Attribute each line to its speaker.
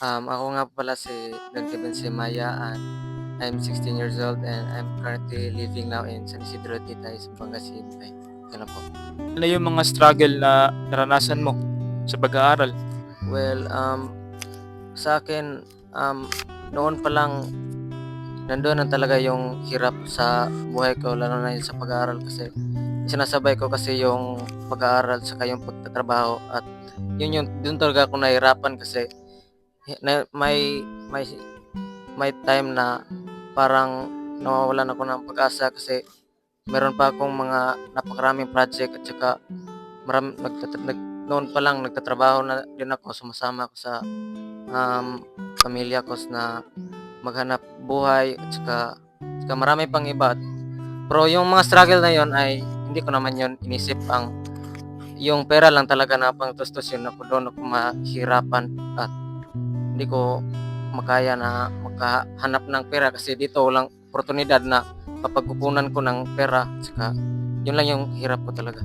Speaker 1: Um, ako nga pala si Don Kevin Semaya and I'm 16 years old and I'm currently living now in San Isidro Titay, City. Yan lang po.
Speaker 2: Ano yung mga struggle na naranasan mo sa pag-aaral?
Speaker 1: Well, um, sa akin, um, noon pa lang, nandoon na talaga yung hirap sa buhay ko, lalo na yun sa pag-aaral kasi sinasabay ko kasi yung pag-aaral saka yung pagtatrabaho at yun yung doon talaga ako nahirapan kasi may may may time na parang nawawalan ako ng pag-asa kasi meron pa akong mga napakaraming project at saka marami, nagtatra- nag, noon pa lang nagtatrabaho na din ako, sumasama ako sa um, pamilya ko na maghanap buhay at saka, saka marami pang iba. Pero yung mga struggle na yon ay hindi ko naman yon inisip ang yung pera lang talaga na pangtustos yun ako doon ako mahirapan at hindi ko makaya na makahanap ng pera kasi dito walang oportunidad na papagkukunan ko ng pera. Saka yun lang yung hirap ko talaga